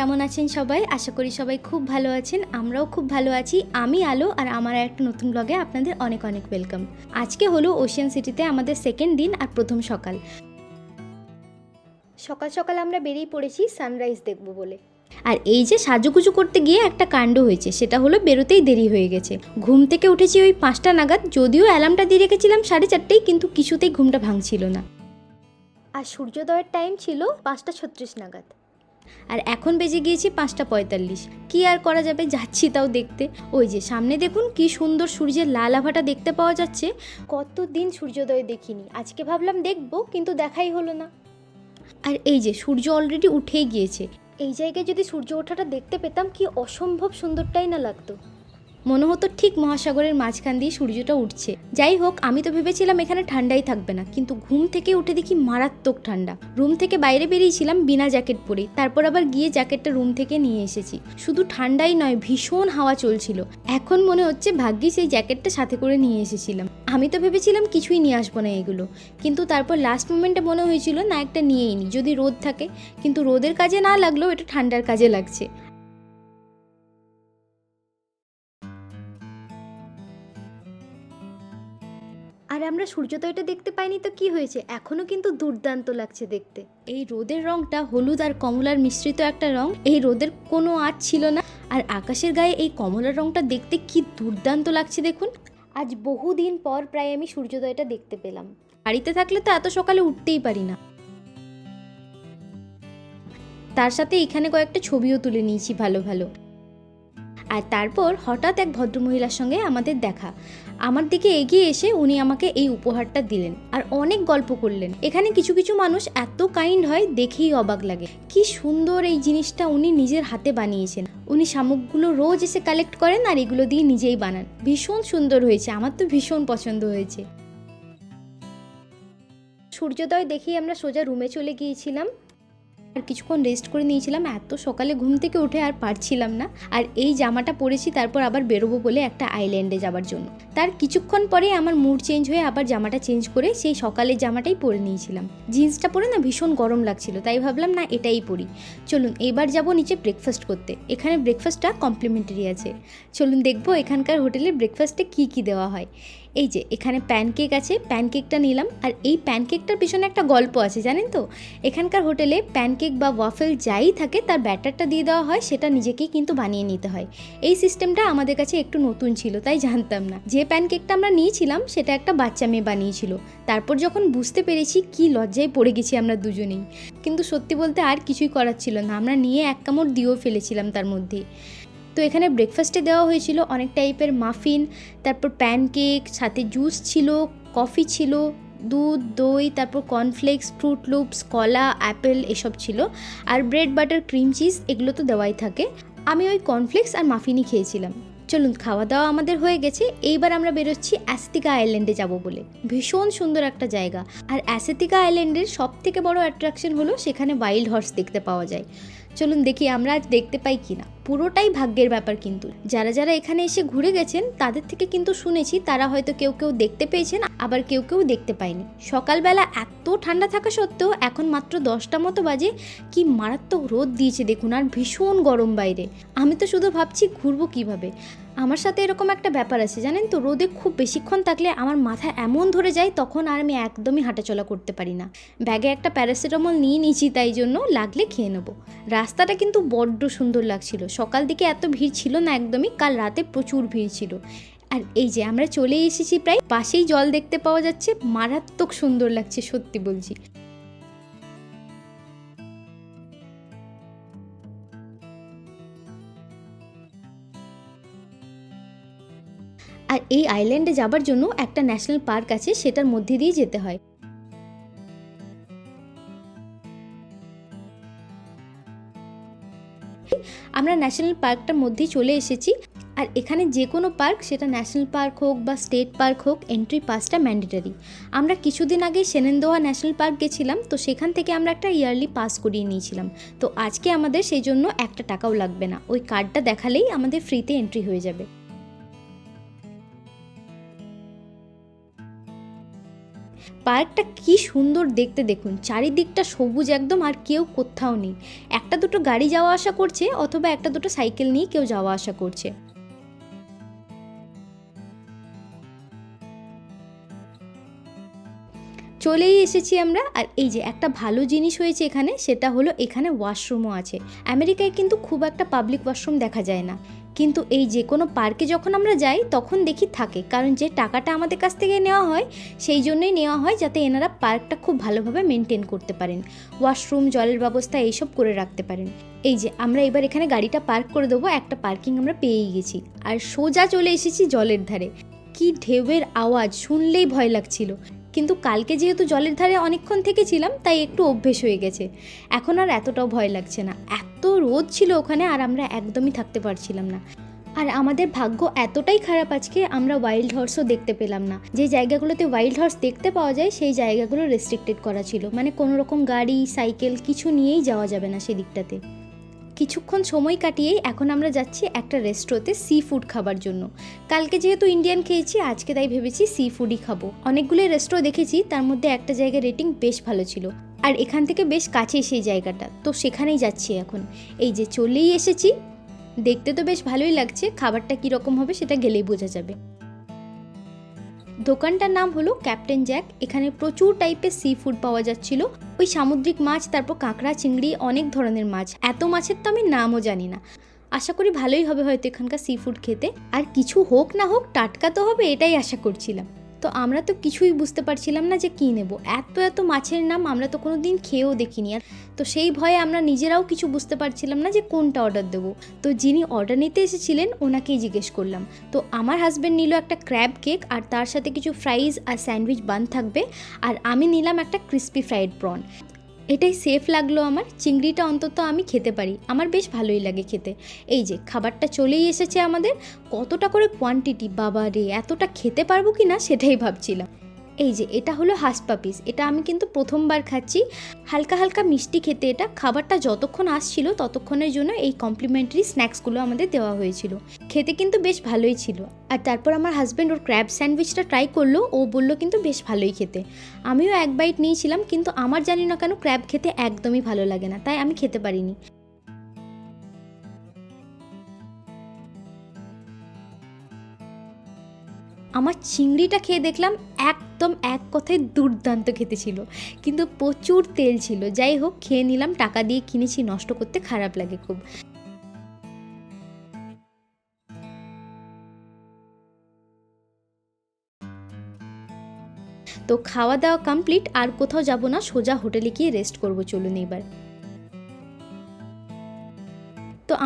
কেমন আছেন সবাই? আশা করি সবাই খুব ভালো আছেন, আমরাও খুব ভালো আছি। আমি আলো আর আমার একটা নতুন ব্লগে আপনাদের অনেক অনেক ওয়েলকাম আজকে হলো ওশিয়ান সিটিতে আমাদের সেকেন্ড দিন আর প্রথম সকাল। সকাল সকাল আমরা বেরিয়ে পড়েছি সানরাইজ দেখব বলে। আর এই যে সাজুগুজু করতে গিয়ে একটা কাণ্ড হয়েছে, সেটা হলো বেরোতেই দেরি হয়ে গেছে। ঘুম থেকে উঠেছি ওই পাঁচটা নাগাদ, যদিও অ্যালার্মটা দিয়ে রেখেছিলাম সাড়ে চারটেই, কিন্তু কিছুতেই ঘুমটা ভাঙছিল না। আর সূর্যোদয়ের টাইম ছিল পাঁচটা ছত্রিশ নাগাদ। আর এখন বেজে গিয়েছি পাঁচটা পঁয়তাল্লিশ। কী আর করা যাবে? যাচ্ছি তাও দেখতে। ওই যে সামনে দেখুন কি সুন্দর সূর্যের লাল আভাটা দেখতে পাওয়া যাচ্ছে। কত দিন সূর্যোদয় দেখিনি। আজকে ভাবলাম দেখব, কিন্তু দেখাই হলো না। আর এই যে সূর্য অলরেডি উঠেই গিয়েছে। এই জায়গায় যদি সূর্য ওঠাটা দেখতে পেতাম, কি অসম্ভব সুন্দরটাই না লাগতো। মনে হতো ঠিক মহাসাগরের মাঝখান দিয়ে সূর্যটা উঠছে। যাই হোক, আমি তো ভেবেছিলাম এখানে ঠান্ডাই থাকবে না, কিন্তু ঘুম থেকে উঠে দেখি মারাত্মক ঠান্ডা। রুম থেকে বাইরে বেরিয়েছিলাম বিনা জ্যাকেট পরে তারপর আবার গিয়ে জ্যাকেটটা রুম থেকে নিয়ে এসেছি। শুধু ঠান্ডাই নয়, ভীষণ হাওয়া চলছিল। এখন মনে হচ্ছে ভাগ্যিস এই জ্যাকেটটা সাথে করে নিয়ে এসেছিলাম। আমি তো ভেবেছিলাম কিছুই নিয়ে আসব না এগুলো, কিন্তু তারপর লাস্ট মোমেন্টে মনে হয়েছিল, না, একটা নিয়েই নি, যদি রোদ থাকে। কিন্তু রোদের কাজে না লাগলেও এটা ঠান্ডার কাজে লাগছে। আর আমরা সূর্যোদয়টা দেখতে পাইনি তো কি হয়েছে? এখনও কিন্তু দুর্দান্ত লাগছে দেখতে। এই রোদের রংটা হলুদ আর কমলার মিশ্রিত একটা রং এই রোদের কোনো আজ ছিল না। আর আকাশের গায়ে এই কমলার রংটা দেখতে কি দুর্দান্ত লাগছে দেখুন। আজ বহুদিন পর প্রায় আমি সূর্যোদয়টা দেখতে পেলাম। বাড়িতে থাকলে তো এত সকালে উঠতেই পারি না। তার সাথে এখানে কয়েকটা ছবিও তুলে নিয়েছি ভালো ভালো। আর তারপর হঠাৎ এক ভদ্রমহিলার সঙ্গে আমাদের দেখা। আমার দিকে এগিয়ে এসে উনি আমাকে এই উপহারটা দিলেন আর অনেক গল্প করলেন। এখানে কিছু কিছু মানুষ এত কাইন্ড হয়, দেখেই অবাক লাগে। কি সুন্দর এই জিনিসটা উনি নিজের হাতে বানিয়েছেন। উনি শামুকগুলো রোজ এসে কালেক্ট করেন আর এগুলো দিয়ে নিজেই বানান। ভীষণ সুন্দর হয়েছে, আমার তো ভীষণ পছন্দ হয়েছে। সূর্যোদয় দেখেই আমরা সোজা রুমে চলে গিয়েছিলাম। আর কিছুক্ষণ রেস্ট করে নিয়েছিলাম। এত সকালে ঘুম থেকে উঠে আর পারছিলাম না। আর এই জামাটা পরেছি, তারপর আবার বেরোবো বলে একটা আইল্যান্ডে যাবার জন্য। তার কিছুক্ষণ পরে আমার মুড চেঞ্জ হয়ে আবার জামাটা চেঞ্জ করে সেই সকালের জামাটাই পরে নিয়েছিলাম। জিন্সটা পরে না ভীষণ গরম লাগছিল, তাই ভাবলাম না এটাই পরি। চলুন, এবার যাব নিচে ব্রেকফাস্ট করতে। এখানে ব্রেকফাস্টটা কমপ্লিমেন্টারি আছে। চলুন, দেখব এখানকার হোটেলে ব্রেকফাস্টে কী কী দেওয়া হয়। এই যে, এখানে প্যানকেক আছে প্যানকেকটা নিলাম। আর এই প্যানকেকটার পিছনে একটা গল্প আছে, জানেন তো? এখানকার হোটেলে প্যানকেক বা ওয়াফেল যাই থাকে, তার ব্যাটারটা দিয়ে দেওয়া হয়, সেটা নিজেকেই কিন্তু বানিয়ে নিতে হয়। এই সিস্টেমটা আমাদের কাছে একটু নতুন ছিল, তাই জানতাম না। যে প্যানকেকটা আমরা নিয়েছিলাম, সেটা একটা বাচ্চা মেয়ে বানিয়েছিল। তারপর যখন বুঝতে পেরেছি, কি লজ্জায় পড়ে গেছি আমরা দুজনেই। কিন্তু সত্যি বলতে আর কিছুই করার ছিল না। আমরা নিয়ে এক কামড় দিয়েও ফেলেছিলাম তার মধ্যেই তো এখানে ব্রেকফাস্টে দেওয়া হয়েছিল অনেক টাইপের মাফিন তারপর প্যানকেক সাথে জুস ছিল কফি ছিল, দুধ, দই, তারপর কর্নফ্লেক্স ফ্রুট লুপস কলা অ্যাপেল এসব ছিল। আর ব্রেড বাটার ক্রিম চিজ এগুলো তো দেওয়াই থাকে। আমি ওই কর্নফ্লেক্স আর মাফিনই খেয়েছিলাম। চলুন খাওয়া দাওয়া আমাদের হয়ে গেছে। এইবার আমরা বেরোচ্ছি অ্যাসেতিকা আইল্যান্ডে যাব বলে। ভীষণ সুন্দর একটা জায়গা। আর অ্যাসেতিকা আইল্যান্ডের সব থেকে বড় অ্যাট্রাকশন হলো সেখানে ওয়াইল্ড হর্স দেখতে পাওয়া যায়। চলুন দেখি আমরা আজ দেখতে পাই কি না পুরোটাই ভাগ্যের ব্যাপার কিন্তু। যারা যারা এখানে এসে ঘুরে গেছেন, তাদের থেকে কিন্তু শুনেছি তারা হয়তো কেউ কেউ দেখতে পেয়েছেন, আবার কেউ কেউ দেখতে পায়নি। সকালবেলা এত ঠান্ডা থাকা সত্ত্বেও এখন মাত্র দশটা মতো বাজে, কি মারাত্মক রোদ দিয়েছে দেখুন, আর ভীষণ গরম বাইরে। আমি তো শুধু ভাবছি ঘুরবো কীভাবে। আমার সাথে এরকম একটা ব্যাপার আছে, জানেন তো? রোদে খুব বেশিক্ষণ থাকলে আমার মাথা এমন ধরে যায়, তখন আর আমি একদমই হাঁটাচলা করতে পারি না। ব্যাগে একটা প্যারাসিটামল নিয়ে নিয়েছি তাই জন্য লাগলে খেয়ে নেব। রাস্তাটা কিন্তু বড্ড সুন্দর লাগছিল। সকাল দিকে এত ভিড় ছিল না একদমই, কাল রাতে প্রচুর ভিড় ছিল। আর এই যে আমরা চলে এসেছি প্রায়, পাশেই জল দেখতে পাওয়া যাচ্ছে, মারাত্মক সুন্দর লাগছে সত্যি বলছি। আর এই আইল্যান্ডে যাবার জন্য একটা ন্যাশনাল পার্ক আছে, সেটার মধ্যে দিয়ে যেতে হয়। আমরা ন্যাশনাল পার্কটার মধ্যেই চলে এসেছি, আর এখানে যে কোনো পার্ক সেটা ন্যাশনাল পার্ক হোক বা স্টেট পার্ক হোক এন্ট্রি পাসটা ম্যান্ডেটারি আমরা কিছুদিন আগে সেনেন্দোয়া ন্যাশনাল পার্ক গেছিলাম, তো সেখান থেকে আমরা একটা ইয়ারলি পাস করিয়ে নিয়েছিলাম। তো আজকে আমাদের সেই জন্য একটা টাকাও লাগবে না। ওই কার্ডটা দেখালেই আমাদের ফ্রিতে এন্ট্রি হয়ে যাবে। পার্কটা কি সুন্দর দেখতে দেখুন। চারিদিকটা সবুজ একদম আর কেউ কোথাও নেই। একটা দুটো গাড়ি যাওয়া আসা করছে অথবা একটা দুটো সাইকেল নিয়ে কেউ যাওয়া আসা করছে। চলেই এসেছি আমরা আর এই যে একটা ভালো জিনিস হয়েছে এখানে সেটা হলো এখানে ওয়াশরুমও আছে। আমেরিকায় কিন্তু খুব একটা পাবলিক ওয়াশরুম দেখা যায় না। কিন্তু এই যে কোনো পার্কে যখন আমরা যাই, তখন দেখি থাকে। কারণ যে টাকাটা আমাদের কাছ থেকে নেওয়া হয়, সেই জন্যই নেওয়া হয় যাতে এনারা পার্কটা খুব ভালোভাবে মেনটেন করতে পারেন। ওয়াশরুম, জলের ব্যবস্থা এইসব করে রাখতে পারেন। এই যে আমরা এবার এখানে গাড়িটা পার্ক করে দেবো, একটা পার্কিং আমরা পেয়েই গেছি। আর সোজা চলে এসেছি জলের ধারে। কি ঢেউয়ের আওয়াজ, শুনলেই ভয় লাগছিল। কিন্তু কালকে যেহেতু জলের ধারে অনেকক্ষণ থেকেছিলাম, তাই একটু অভ্যেস হয়ে গেছে। এখন আর এতটাও ভয় লাগছে না। এত রোদ ছিল ওখানে আর আমরা একদমই থাকতে পারছিলাম না। আর আমাদের ভাগ্য এতটাই খারাপ আজকে, আমরা ওয়াইল্ড হর্সও দেখতে পেলাম না। যে জায়গাগুলোতে ওয়াইল্ড হর্স দেখতে পাওয়া যায়, সেই জায়গাগুলো রেস্ট্রিক্টেড করা ছিল। মানে কোনো রকম গাড়ি, সাইকেল কিছু নিয়েই যাওয়া যাবে না সেদিকটাতে। কিছুক্ষণ সময় কাটিয়েই এখন আমরা যাচ্ছি একটা রেস্টোতে সি ফুড খাবার জন্য। কালকে যেহেতু ইন্ডিয়ান খেয়েছি, আজকে তাই ভেবেছি সি ফুডই খাব। অনেকগুলো রেস্টো দেখেছি, তার মধ্যে একটা জায়গায় রেটিং বেশ ভালো ছিল। আর এখান থেকে বেশ কাছেই সেই জায়গাটা। তো সেখানেই যাচ্ছি এখন। এই যে চলেই এসেছি, দেখতে তো বেশ ভালোই লাগছে, খাবারটা কীরকম হবে সেটা গেলেই বোঝা যাবে। দোকানটার নাম হলো ক্যাপ্টেন জ্যাক। এখানে প্রচুর টাইপের সি ফুড পাওয়া যাচ্ছিল। ওই সামুদ্রিক মাছ, তারপর কাঁকড়া, চিংড়ি, অনেক ধরনের মাছ। এত মাছের তো আমি নামও জানি না। আশা করি ভালোই হবে হয়তো এখানকার সি ফুড খেতে। আর কিছু হোক না হোক, টাটকা তো হবে, এটাই আশা করছিলাম। তো আমরা তো কিছুই বুঝতে পারছিলাম না যে কী নেব। এত এত মাছের নাম আমরা তো কোনো দিন খেয়েও দেখিনি। আর তো সেই ভয়ে আমরা নিজেরাও কিছু বুঝতে পারছিলাম না যে কোনটা অর্ডার দেব। তো যিনি অর্ডার নিতে এসেছিলেন, ওনাকেই জিজ্ঞেস করলাম। তো আমার হাজব্যান্ড নিল একটা ক্র্যাব কেক আর তার সাথে কিছু ফ্রাইজ আর স্যান্ডউইচ বান থাকবে। আর আমি নিলাম একটা ক্রিস্পি ফ্রাইড প্রন এটাই সেফ লাগল আমার। চিংড়িটা অন্তত আমি খেতে পারি। আমার বেশ ভালোই লাগে খেতে। এই যে, খাবারটা চলেই এসেছে আমাদের। কতটা করে কোয়ান্টিটি বাবা রে এতটা খেতে পারব কি না সেটাই ভাবছিলাম। এই যে, এটা হলো হাসপা পিস। এটা আমি কিন্তু প্রথমবার খাচ্ছি। হালকা হালকা মিষ্টি খেতে এটা। খাবারটা যতক্ষণ আসছিল ততক্ষণের জন্য এই কমপ্লিমেন্টারি স্ন্যাক্সগুলো আমাদের দেওয়া হয়েছিল। খেতে কিন্তু বেশ ভালোই ছিল। আর তারপর আমার হাজব্যান্ড ওর ক্র্যাব স্যান্ডউইচটা ট্রাই করল। ও বলল কিন্তু বেশ ভালোই খেতে। আমিও এক বাইট নিয়েছিলাম, কিন্তু আমার জানি না কেন ক্র্যাব খেতে একদমই ভালো লাগে না। তাই আমি খেতে পারিনি। আমার চিংড়িটা খেয়ে দেখলাম একদম এক কথায় দুর্দান্ত খেতে ছিল। কিন্তু প্রচুর তেল ছিল। যাই হোক, খেয়ে নিলাম, টাকা দিয়ে কিনেছি, নষ্ট করতে খারাপ লাগে খুব। তো খাওয়া দাওয়া কমপ্লিট আর কোথাও যাব না, সোজা হোটেলে গিয়ে রেস্ট করব, চলুন এবার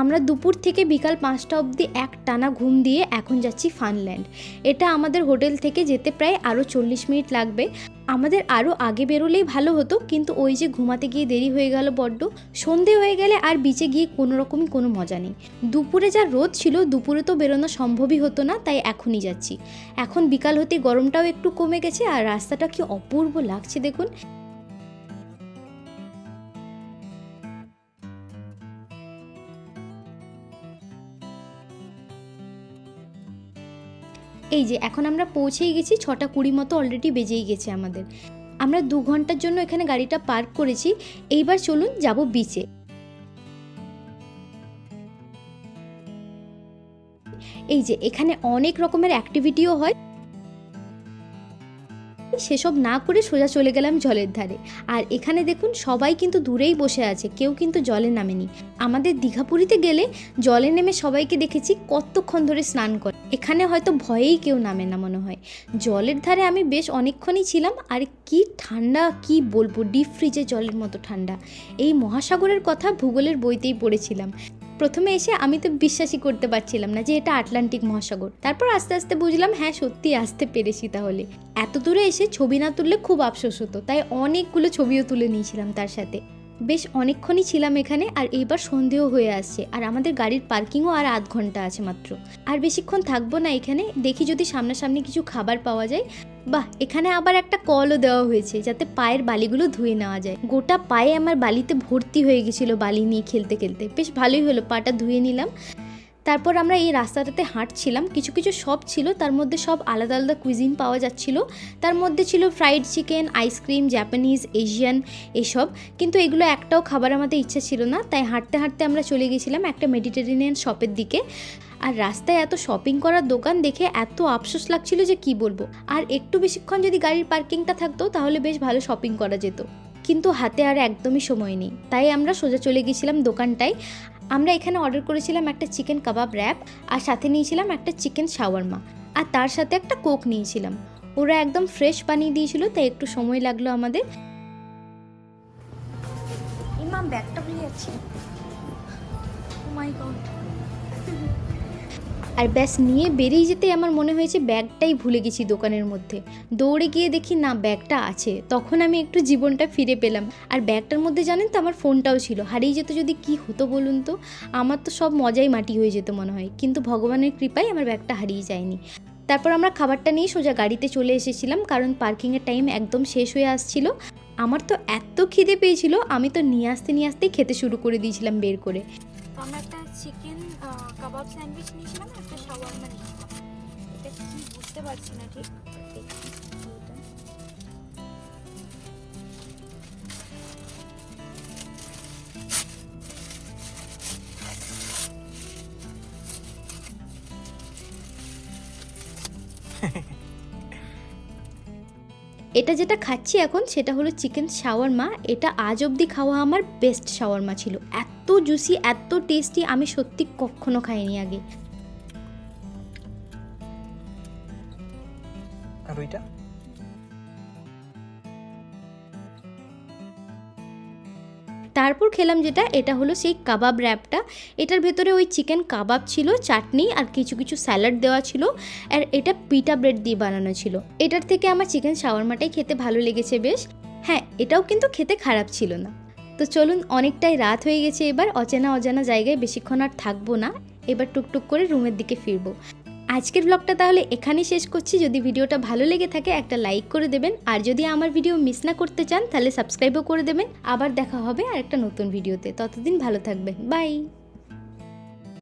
আমরা দুপুর থেকে বিকাল পাঁচটা অবধি এক টানা ঘুম দিয়ে এখন যাচ্ছি ফানল্যান্ড। এটা আমাদের হোটেল থেকে যেতে প্রায় আরও চল্লিশ মিনিট লাগবে। আমাদের আরও আগে বেরোলেই ভালো হতো, কিন্তু ওই যে ঘুমাতে গিয়ে দেরি হয়ে গেল বড্ড, সন্ধে হয়ে গেলে আর বিচে গিয়ে কোনো রকমই কোনো মজা নেই। দুপুরে যা রোদ ছিল, দুপুরে তো বেরোনো সম্ভবই হতো না, তাই এখনই যাচ্ছি। এখন বিকাল হতে গরমটাও একটু কমে গেছে, আর রাস্তাটা কি অপূর্ব লাগছে দেখুন। এই যে, এখন আমরা পৌঁছেই গেছি, ছটা কুড়ি মতো অলরেডি বেজেই গেছে আমাদের। আমরা দু ঘণ্টার জন্য এখানে গাড়িটা পার্ক করেছি, এইবার চলুন যাব বিচে এই যে, এখানে অনেক রকমের অ্যাক্টিভিটিও হয়। সেসব না করে সোজা চলে গেলাম জলের ধারে। আর এখানে দেখুন, সবাই কিন্তু দূরেই বসে আছে, কেউ কিন্তু জলে নামেনি। আমাদের দীঘাপুরীতে গেলে জলে নেমে সবাইকে দেখেছি কতক্ষণ ধরে স্নান করে। এখানে হয়তো ভয়েই কেউ নামে না মনে হয়। জলের ধারে আমি বেশ অনেকক্ষণই ছিলাম, আর কি ঠান্ডা, কি বলব, ডিপ ফ্রিজে জলের মতো ঠান্ডা। এই মহাসাগরের কথা ভূগোলের বইতেই পড়েছিলাম। প্রথমে এসে আমি তো বিশ্বাসই করতে পারছিলাম না যে এটা আটলান্টিক মহাসাগর। তারপর আস্তে আস্তে বুঝলাম হ্যাঁ সত্যি আসতে পেরেছি তাহলে। এত দূরে এসে ছবি না তুললে খুব আফসোস হতো, তাই অনেকগুলো ছবিও তুলে নিয়েছিলাম তার সাথে। বেশ অনেকক্ষণই ছিলাম এখানে আর এইবার সন্ধেও হয়ে আসছে। আর আমাদের গাড়ির পার্কিংও আর আধ ঘণ্টা আছে মাত্র। আর বেশিক্ষণ থাকব না এখানে। দেখি যদি সামনাসামনি কিছু খাবার পাওয়া যায়। বাহ, এখানে আবার একটা কলও দেওয়া হয়েছে যাতে পায়ের বালিগুলো ধুয়ে নেওয়া যায়। গোটা পায়ে আমার বালিতে ভর্তি হয়ে গেছিল বালি নিয়ে খেলতে খেলতে। বেশ ভালোই হলো, পাটা ধুয়ে নিলাম। তারপর আমরা এই রাস্তাটাতে হাঁটছিলাম। কিছু কিছু শপ ছিল, তার মধ্যে সব আলাদা আলাদা কুইজিন পাওয়া যাচ্ছিল। তার মধ্যে ছিল fried chicken ice cream Japanese Asian এসব। কিন্তু এগুলো একটাও খাবার আমাদের ইচ্ছা ছিল না। তাই হাঁটতে হাঁটতে আমরা চলে গেছিলাম একটা মেডিটেরেনিয়ান শপের দিকে। আর রাস্তায় এত শপিং করার দোকান দেখে এত আফসোস লাগছিল যে কি বলব? আর একটু বেশিক্ষণ যদি গাড়ির পার্কিংটা থাকতো, তাহলে বেশ ভালো শপিং করা যেত। কিন্তু হাতে আর একদমই সময় নেই। তাই আমরা সোজা চলে গেছিলাম দোকানটায়। আমরা এখানে অর্ডার করেছিলাম একটা চিকেন কাবাব র্যাপ আর সাথে নিয়েছিলাম একটা চিকেন শাওয়ারমা আর তার সাথে একটা কোক নিয়েছিলাম। ওরা একদম ফ্রেশ বানিয়ে দিয়েছিল, তাই একটু সময় লাগল আমাদের। ইমাম ব্যাগটা ভুলে যাচ্ছে। মাই গড আর ব্যাস নিয়ে বেরিয়ে যেতে আমার মনে হয়েছে ব্যাগটাই ভুলে গেছি দোকানের মধ্যে। দৌড়ে গিয়ে দেখি, না, ব্যাগটা আছে। তখন আমি একটু জীবনটা ফিরে পেলাম। আর ব্যাগটার মধ্যে জানেন তো, আমার ফোনটাও ছিল। হারিয়ে যেত যদি কি হতো বলুন তো? আমার তো সব মজাই মাটি হয়ে যেত মনে হয়। কিন্তু ভগবানের কৃপায় আমার ব্যাগটা হারিয়ে যায়নি। তারপর আমরা খাবারটা নিয়ে সোজা গাড়িতে চলে এসেছিলাম, কারণ পার্কিংয়ের টাইম একদম শেষ হয়ে আসছিল। আমার তো এত খিদে পেয়েছিল, আমি তো নিয়ে আসতে, নিয়ে আসতেই খেতে শুরু করে দিয়েছিলাম বের করে। তো আমরা একটা চিকেন কাবাব স্যান্ডউইচ নিয়েছিলাম, একটা শাওয়ারমা নিয়েছিলাম। এটা কি বুঝতে পারছি না ঠিক। এটা যেটা খাচ্ছি এখন, সেটা হলো চিকেন শাওয়ারমা এটা আজ অবধি খাওয়া আমার বেস্ট শাওয়ারমা ছিল। এত জুসি এত টেস্টি আমি সত্যি কখনো খাইনি আগে। আর ওইটা? তারপর খেলাম যেটা এটা হলো সেই কাবাব র্যাপটা এটার ভেতরে ওই চিকেন কাবাব ছিল চাটনি আর কিছু কিছু স্যালাড দেওয়া ছিল। আর এটা পিটা ব্রেড দিয়ে বানানো ছিল। এটার থেকে আমার চিকেন শাওয়ারমাটাই খেতে ভালো লেগেছে বেশ। হ্যাঁ এটাও কিন্তু খেতে খারাপ ছিল না। তো চলুন অনেকটাই রাত হয়ে গেছে এবার, অচেনা অজানা জায়গায় বেশিক্ষণ আর থাকব না। এবার টুকটুক করে রুমের দিকে ফিরবো। আজকের ব্লগটা তাহলে এখানেই শেষ করছি। যদি ভিডিওটা ভালো লেগে থাকে, একটা লাইক করে দেবেন। আর যদি আমার ভিডিও মিস না করতে চান, তাহলে সাবস্ক্রাইবও করে দেবেন। আবার দেখা হবে আর একটা নতুন ভিডিওতে ততদিন ভালো থাকবেন। বাই